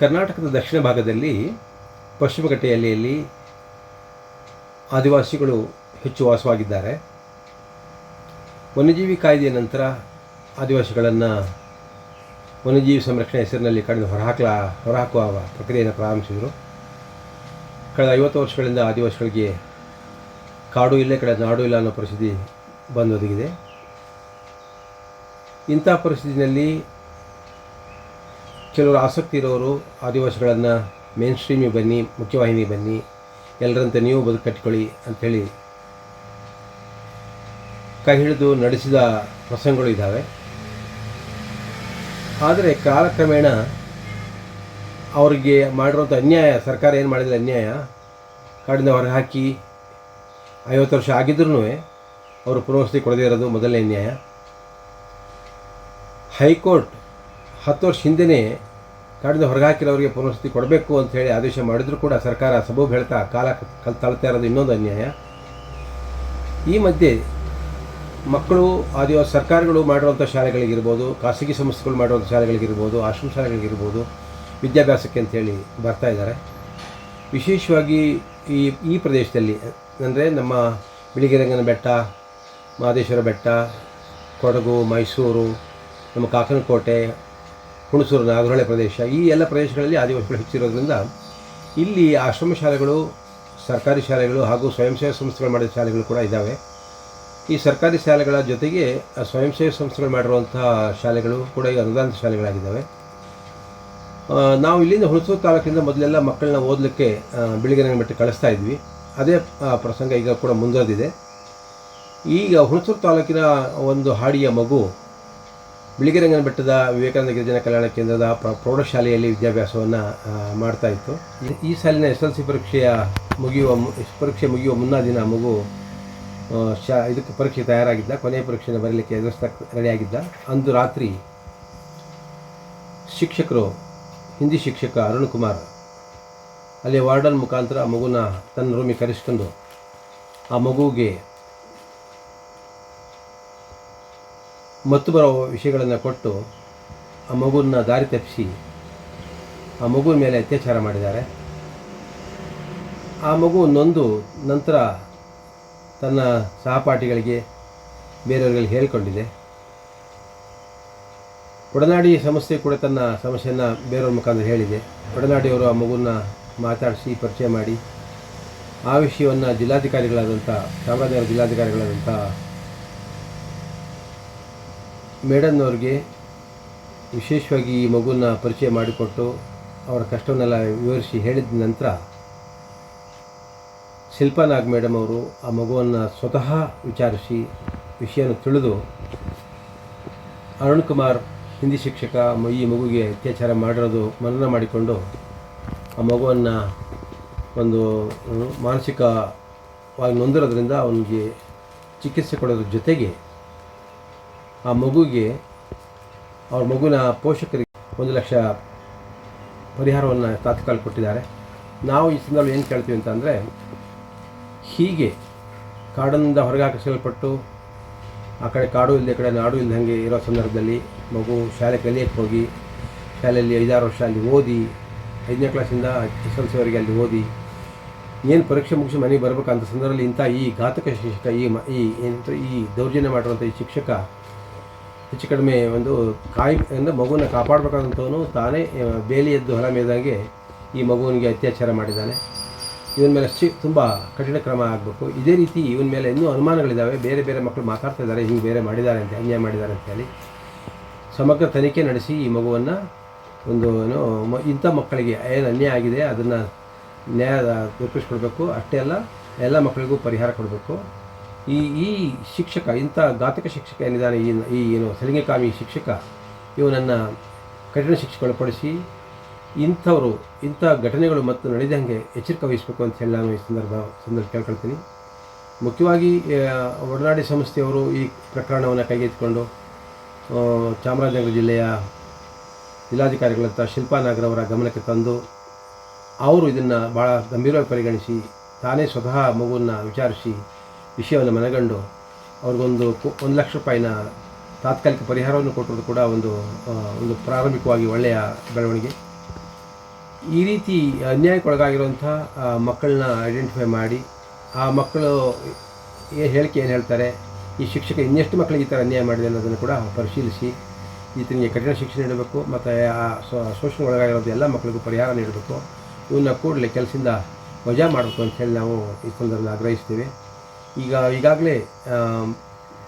ಕರ್ನಾಟಕದ ದಕ್ಷಿಣ ಭಾಗದಲ್ಲಿ ಪಶ್ಚಿಮಘಟ್ಟೆಯಲ್ಲಿ ಆದಿವಾಸಿಗಳು ಹೆಚ್ಚು ವಾಸವಾಗಿದ್ದಾರೆ. ವನ್ಯಜೀವಿ ಕಾಯ್ದೆಯ ನಂತರ ಆದಿವಾಸಿಗಳನ್ನು ವನ್ಯಜೀವಿ ಸಂರಕ್ಷಣೆ ಹೆಸರಿನಲ್ಲಿ ಕಡಿದು ಹೊರಹಾಕಲ, ಹೊರಹಾಕುವ ಪ್ರಕ್ರಿಯೆಯನ್ನು ಪ್ರಾರಂಭಿಸಿದರು. ಕಳೆದ ಐವತ್ತು ವರ್ಷಗಳಿಂದ ಆದಿವಾಸಿಗಳಿಗೆ ಕಾಡು ಇಲ್ಲ, ಕಡೆ ನಾಡು ಇಲ್ಲ ಅನ್ನೋ ಪರಿಸ್ಥಿತಿ ಬಂದೊದಗಿದೆ. ಇಂಥ ಪರಿಸ್ಥಿತಿಯಲ್ಲಿ ಕೆಲವರು ಆಸಕ್ತಿ ಇರೋರು ಆದಿವಾಸಿಗಳನ್ನು ಮೇನ್ ಸ್ಟ್ರೀಮಿಗೆ ಬನ್ನಿ, ಮುಖ್ಯವಾಹಿನಿಗೆ ಬನ್ನಿ ಎಲ್ಲರಂತೆ ನೀವು ಬದುಕು ಕಟ್ಕೊಳ್ಳಿ ಅಂಥೇಳಿ ಕೈ ಹಿಡಿದು ನಡೆಸಿದ ಪ್ರಸಂಗಗಳು ಇದ್ದಾವೆ ಆದರೆ ಕಾಲಕ್ರಮೇಣ ಅವರಿಗೆ ಮಾಡಿರೋಂಥ ಅನ್ಯಾಯ, ಸರ್ಕಾರ ಏನು ಮಾಡಿದ ಅನ್ಯಾಯ? ಕಾಡಿಂದ ಹೊರಗೆ ಹಾಕಿ ಐವತ್ತು ವರ್ಷ ಆಗಿದ್ರೂ ಅವರು ಪುನರ್ವಸತಿ ಕೊಡದೇ ಇರೋದು ಮೊದಲನೇ ಅನ್ಯಾಯ. ಹೈಕೋರ್ಟ್ ಹತ್ತು ವರ್ಷ ಹಿಂದೆಯೇ ಕಾಡಿಂದ ಹೊರಗೆ ಹಾಕಿರೋರಿಗೆ ಪುನರ್ವಸತಿ ಕೊಡಬೇಕು ಅಂತ ಹೇಳಿ ಆದೇಶ ಮಾಡಿದರೂ ಕೂಡ ಸರ್ಕಾರ ಸಬೂಬ್ ಹೇಳ್ತಾ ಕಾಲ ಕಲ್ ತಳ್ತಾ ಇರೋದು ಇನ್ನೊಂದು ಅನ್ಯಾಯ. ಈ ಮಧ್ಯೆ ಮಕ್ಕಳು ಅದೇ ಸರ್ಕಾರಗಳು ಮಾಡಿರುವಂಥ ಶಾಲೆಗಳಿಗಿರ್ಬೋದು, ಖಾಸಗಿ ಸಂಸ್ಥೆಗಳು ಮಾಡಿರುವಂಥ ಶಾಲೆಗಳಿಗಿರ್ಬೋದು, ಆಶ್ರಮ ಶಾಲೆಗಳಿಗಿರ್ಬೋದು ವಿದ್ಯಾಭ್ಯಾಸಕ್ಕೆ ಅಂತೇಳಿ ಬರ್ತಾ ಇದ್ದಾರೆ. ವಿಶೇಷವಾಗಿ ಈ ಈ ಪ್ರದೇಶದಲ್ಲಿ, ಅಂದರೆ ನಮ್ಮ ಬಿಳಿಗಿರಂಗನ ಬೆಟ್ಟ, ಮಹದೇಶ್ವರ ಬೆಟ್ಟ, ಕೊಡಗು, ಮೈಸೂರು, ನಮ್ಮ ಕಾಕನಕೋಟೆ ಹುಣಸೂರು ನಾಗರಹೊಳೆ ಪ್ರದೇಶ, ಈ ಎಲ್ಲ ಪ್ರದೇಶಗಳಲ್ಲಿ ಆದಿವಾಸಿಗಳು ಹೆಚ್ಚಿರೋದ್ರಿಂದ ಇಲ್ಲಿ ಆಶ್ರಮ ಶಾಲೆಗಳು, ಸರ್ಕಾರಿ ಶಾಲೆಗಳು ಹಾಗೂ ಸ್ವಯಂ ಸೇವಾ ಸಂಸ್ಥೆಗಳು ಮಾಡಿದ ಶಾಲೆಗಳು ಕೂಡ ಇದ್ದಾವೆ ಈ ಸರ್ಕಾರಿ ಶಾಲೆಗಳ ಜೊತೆಗೆ ಸ್ವಯಂ ಸೇವಾ ಸಂಸ್ಥೆಗಳು ಮಾಡಿರುವಂಥ ಶಾಲೆಗಳು ಕೂಡ ಈಗ ಅನುದಾನಿತ ಶಾಲೆಗಳಾಗಿದ್ದಾವೆ ನಾವು ಇಲ್ಲಿಂದ ಹುಣಸೂರು ತಾಲೂಕಿಂದ ಮೊದಲೆಲ್ಲ ಮಕ್ಕಳನ್ನ ಓದಲಿಕ್ಕೆ ಬೆಳಿಗ್ಗೆ ಬೆಟ್ಟಕ್ಕೆ ಕಳಿಸ್ತಾ ಇದ್ವಿ. ಅದೇ ಪ್ರಸಂಗ ಈಗ ಕೂಡ ಮುಂದುವರೆದಿದೆ. ಈಗ ಹುಣಸೂರು ತಾಲೂಕಿನ ಒಂದು ಹಾಡಿಯ ಮಗು ಬಿಳಿಗಿರಂಗನ ಬೆಟ್ಟದ ವಿವೇಕಾನಂದ ಗಿರಿಜನ ಕಲ್ಯಾಣ ಕೇಂದ್ರದ ಪ್ರೌಢಶಾಲೆಯಲ್ಲಿ ವಿದ್ಯಾಭ್ಯಾಸವನ್ನು ಮಾಡ್ತಾ ಇತ್ತು. ಈ- ಸಾಲಿನ ಎಸ್ ಎಲ್ ಸಿ ಪರೀಕ್ಷೆಯ ಮುಗಿಯುವ ಪರೀಕ್ಷೆ ಮುಗಿಯುವ ಮುನ್ನ ದಿನ ಮಗು ಶಾ, ಇದಕ್ಕೆ ಪರೀಕ್ಷೆ ತಯಾರಾಗಿದ್ದ, ಕೊನೆಯ ಪರೀಕ್ಷೆನ ಬರೀಲಿಕ್ಕೆ ಎದುರಿಸ್ತಾ ರೆಡಿಯಾಗಿದ್ದ. ಅಂದು ರಾತ್ರಿ ಶಿಕ್ಷಕರು, ಹಿಂದಿ ಶಿಕ್ಷಕ ಅರುಣ್ ಕುಮಾರ್ ಅಲ್ಲಿ ವಾರ್ಡನ್ ಮುಖಾಂತರ ಆ ಮಗುನ ತನ್ನ ರೂಮಿಗೆ ಕರೆಸ್ಕೊಂಡು ಆ ಮಗುವಿಗೆ ಮತ್ತು ಬರೋ ವಿಷಯಗಳನ್ನು ಕೊಟ್ಟು ಆ ಮಗುವನ್ನು ದಾರಿ ತಪ್ಪಿಸಿ ಆ ಮಗುವಿನ ಮೇಲೆ ಅತ್ಯಾಚಾರ ಮಾಡಿದ್ದಾರೆ. ಆ ಮಗು ನೊಂದು ನಂತರ ತನ್ನ ಸಹಪಾಠಿಗಳಿಗೆ ಬೇರೆಯವರಿಗೆ ಹೇಳಿಕೊಂಡಿದೆ. ಒಡನಾಡಿ ಸಮಸ್ಯೆ ಕೂಡ ತನ್ನ ಸಮಸ್ಯೆಯನ್ನು ಬೇರೆಯವ್ರ ಮುಖಾಂತರ ಹೇಳಿದೆ. ಒಡನಾಡಿಯವರು ಆ ಮಗುನ ಮಾತಾಡಿಸಿ ಪರಿಚಯ ಮಾಡಿ, ಆ ವಿಷಯವನ್ನು ಜಿಲ್ಲಾಧಿಕಾರಿಗಳಾದಂಥ ಚಾಮರಾಜನಗರ ಜಿಲ್ಲಾಧಿಕಾರಿಗಳಾದಂಥ ಮೇಡಮ್ನವ್ರಿಗೆ ವಿಶೇಷವಾಗಿ ಈ ಮಗುನ ಪರಿಚಯ ಮಾಡಿಕೊಟ್ಟು ಅವರ ಕಷ್ಟವನ್ನೆಲ್ಲ ವಿವರಿಸಿ ಹೇಳಿದ ನಂತರ ಶಿಲ್ಪಾ ನಾಗ್ ಮೇಡಮ್ ಅವರು ಆ ಮಗುವನ್ನು ಸ್ವತಃ ವಿಚಾರಿಸಿ ವಿಷಯನ ತಿಳಿದು, ಅರುಣ್ ಕುಮಾರ್, ಹಿಂದಿ ಶಿಕ್ಷಕ ಈ ಮಗುಗೆ ಅತ್ಯಾಚಾರ ಮಾಡಿರೋದು ಮನನ ಮಾಡಿಕೊಂಡು ಆ ಮಗುವನ್ನು ಒಂದು, ಮಾನಸಿಕವಾಗಿ ನೊಂದಿರೋದ್ರಿಂದ ಅವನಿಗೆ ಚಿಕಿತ್ಸೆ ಕೊಡೋದ್ರ ಜೊತೆಗೆ ಆ ಮಗುಗೆ, ಅವ್ರ ಮಗುವಿನ ಪೋಷಕರಿಗೆ ಒಂದು ಲಕ್ಷ ಪರಿಹಾರವನ್ನು ತಾತ್ಕಾಲಿಕ ಕೊಟ್ಟಿದ್ದಾರೆ. ನಾವು ಈ ಸಂದರ್ಭ ಏನು ಕೇಳ್ತೀವಿ ಅಂತಂದರೆ ಹೀಗೆ ಕಾಡಿನಿಂದ ಹೊರಗೆ ಹಾಕಿಸಲ್ಪಟ್ಟು ಆ ಕಡೆ ಕಾಡು ಇಲ್ಲದೆ ಕಡೆ ನಾಡು ಇಲ್ಲದಂಗೆ ಇರೋ ಸಂದರ್ಭದಲ್ಲಿ ಮಗು ಶಾಲೆ ಕಲಿಯಕ್ಕೆ ಹೋಗಿ, ಶಾಲೆಯಲ್ಲಿ ಐದಾರು ವರ್ಷ ಅಲ್ಲಿ ಓದಿ, ಐದನೇ ಕ್ಲಾಸಿಂದ ಎಸ್ ಎಲ್ ಸಿವರೆಗೆ ಅಲ್ಲಿ ಓದಿ, ಏನು ಪರೀಕ್ಷೆ ಮುಗಿಸಿ ಮನೆಗೆ ಬರಬೇಕಂತ ಸಂದರ್ಭದಲ್ಲಿ ಇಂಥ ಈ ಘಾತಕ ಶಿಕ್ಷಕ, ಈ ಮ, ಈ ಏನಂತ ಈ ದೌರ್ಜನ್ಯ ಮಾಡಿರುವಂಥ ಈ ಶಿಕ್ಷಕ ಹೆಚ್ಚು ಕಡಿಮೆ ಒಂದು ಕಾಯಿ, ಅಂದರೆ ಮಗುವನ್ನು ಕಾಪಾಡಬೇಕಾದಂಥವನು ತಾನೇ ಬೇಲಿ ಎದ್ದು ಹೊಲ ಮೇದಂಗೆ ಈ ಮಗುವಿಗೆ ಅತ್ಯಾಚಾರ ಮಾಡಿದ್ದಾನೆ. ಇವನ ಮೇಲೆ ಅಷ್ಟು ತುಂಬ ಕಠಿಣ ಕ್ರಮ ಆಗಬೇಕು. ಇದೇ ರೀತಿ ಇವನ ಮೇಲೆ ಇನ್ನೂ ಅನುಮಾನಗಳಿದ್ದಾವೆ ಬೇರೆ ಬೇರೆ ಮಕ್ಕಳು ಮಾತಾಡ್ತಾ ಇದ್ದಾರೆ, ಹಿಂಗೆ ಬೇರೆ ಮಾಡಿದ್ದಾರೆ ಅಂತ, ಅನ್ಯಾಯ ಮಾಡಿದ್ದಾರೆ ಅಂತ ಹೇಳಿ. ಸಮಗ್ರ ತನಿಖೆ ನಡೆಸಿ ಈ ಮಗುವನ್ನು ಒಂದು, ಏನು ಇಂಥ ಮಕ್ಕಳಿಗೆ ಏನು ಅನ್ಯಾಯ ಆಗಿದೆ, ಅದನ್ನು ನ್ಯಾಯ ದೊರಕಿಸ್ಕೊಡ್ಬೇಕು. ಅಷ್ಟೇ ಅಲ್ಲ, ಎಲ್ಲ ಮಕ್ಕಳಿಗೂ ಪರಿಹಾರ ಕೊಡಬೇಕು. ಈ ಈ ಶಿಕ್ಷಕ, ಇಂಥ ಘಾತಕ ಶಿಕ್ಷಕ ಏನಿದ್ದಾನೆ, ಈ ಈ, ಏನು ಸಲಿಂಗಕಾಮಿ ಶಿಕ್ಷಕ ಇವನನ್ನು ಕಠಿಣ ಶಿಕ್ಷೆ ಒಳಪಡಿಸಿ ಇಂಥವರು, ಇಂಥ ಘಟನೆಗಳು ಮತ್ತು ನಡೆದಂಗೆ ಎಚ್ಚರಿಕೆ ವಹಿಸಬೇಕು ಅಂತ ಹೇಳಿ ನಾನು ಈ ಸಂದರ್ಭ ಸಂದರ್ಭ ಕೇಳ್ಕೊಳ್ತೀನಿ. ಮುಖ್ಯವಾಗಿ ಒಡನಾಡಿ ಸಂಸ್ಥೆಯವರು ಈ ಪ್ರಕರಣವನ್ನು ಕೈಗೆತ್ತಿಕೊಂಡು ಚಾಮರಾಜನಗರ ಜಿಲ್ಲೆಯ ಜಿಲ್ಲಾಧಿಕಾರಿಗಳಂಥ ಶಿಲ್ಪಾ ನಾಗರವರ ಗಮನಕ್ಕೆ ತಂದು, ಅವರು ಇದನ್ನು ಭಾಳ ಗಂಭೀರವಾಗಿ ಪರಿಗಣಿಸಿ, ತಾನೇ ಸ್ವತಃ ಮಗುವನ್ನು ವಿಚಾರಿಸಿ ವಿಷಯವನ್ನು ಮನಗಂಡು ಅವ್ರಿಗೊಂದು ಒಂದು ಲಕ್ಷ ರೂಪಾಯಿನ ತಾತ್ಕಾಲಿಕ ಪರಿಹಾರವನ್ನು ಕೊಟ್ಟಿರೋದು ಕೂಡ ಒಂದು ಒಂದು ಪ್ರಾರಂಭಿಕವಾಗಿ ಒಳ್ಳೆಯ ಬೆಳವಣಿಗೆ. ಈ ರೀತಿ ಅನ್ಯಾಯಕ್ಕೊಳಗಾಗಿರುವಂಥ ಮಕ್ಕಳನ್ನ ಐಡೆಂಟಿಫೈ ಮಾಡಿ, ಆ ಮಕ್ಕಳು ಹೇಳಿಕೆ ಏನು ಹೇಳ್ತಾರೆ, ಈ ಶಿಕ್ಷಕ ಇನ್ನೆಷ್ಟು ಮಕ್ಕಳಿಗೆ ಈ ಥರ ಅನ್ಯಾಯ ಮಾಡಿದೆ ಅನ್ನೋದನ್ನು ಕೂಡ ಪರಿಶೀಲಿಸಿ, ಈತನಿಗೆ ಕಠಿಣ ಶಿಕ್ಷೆ ನೀಡಬೇಕು, ಮತ್ತು ಆ ಶೋಷಣೆ ಒಳಗಾಗಿರೋದು ಎಲ್ಲ ಮಕ್ಕಳಿಗೂ ಪರಿಹಾರ ನೀಡಬೇಕು ಇವನ್ನ ಕೂಡಲೇ ಕೆಲಸದಿಂದ ವಜಾ ಮಾಡಬೇಕು ಅಂತ ಹೇಳಿ ನಾವು ಈ ಸಂದರ್ಭದಲ್ಲಿ ಆಗ್ರಹಿಸ್ತೀವಿ. ಈಗ ಈಗಾಗಲೇ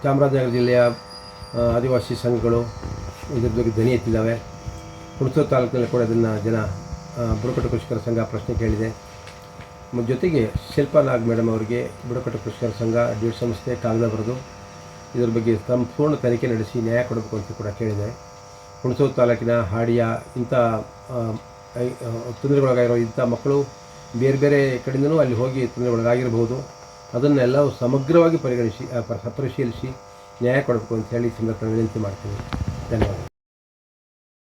ಚಾಮರಾಜನಗರ ಜಿಲ್ಲೆಯ ಆದಿವಾಸಿ ಸಂಘಗಳು ಇದ್ರ ಬಗ್ಗೆ ಧ್ವನಿ ಎತ್ತಿದ್ದಾವೆ. ಹುಣಸೂರು ತಾಲೂಕಿನಲ್ಲಿ ಕೂಡ ಅದನ್ನು ಜನ ಬುಡಕಟ್ಟು ಕೃಷಿಕರ ಸಂಘ ಪ್ರಶ್ನೆ ಕೇಳಿದೆ. ಜೊತೆಗೆ ಶಿಲ್ಪಾ ನಾಗ್ ಮೇಡಮ್ ಅವರಿಗೆ ಬುಡಕಟ್ಟು ಕೃಷಿಕರ ಸಂಘ ಡ್ಯೂಟ್ ಸಂಸ್ಥೆ ಕಾಗದ ಬರೆದು ಇದರ ಬಗ್ಗೆ ಸಂಪೂರ್ಣ ತನಿಖೆ ನಡೆಸಿ ನ್ಯಾಯ ಕೊಡಬೇಕು ಅಂತ ಕೂಡ ಕೇಳಿದೆ. ಹುಣಸೂರು ತಾಲೂಕಿನ ಹಾಡಿಯ ಇಂಥ ತೊಂದರೆಗೊಳಗಾಗಿರೋ ಇಂಥ ಮಕ್ಕಳು ಬೇರೆ ಬೇರೆ ಕಡೆಯಿಂದನೂ ಅಲ್ಲಿ ಹೋಗಿ ತೊಂದರೆಗೊಳಗಾಗಿರಬಹುದು ಅದನ್ನೆಲ್ಲ ಸಮಗ್ರವಾಗಿ ಪರಿಗಣಿಸಿ ಪರಿಶೀಲಿಸಿ ನ್ಯಾಯ ಕೊಡಬೇಕು ಅಂತ ಹೇಳಿ ಸಂದರ್ಭ ವಿನಂತಿ ಮಾಡ್ತೀನಿ. ಧನ್ಯವಾದ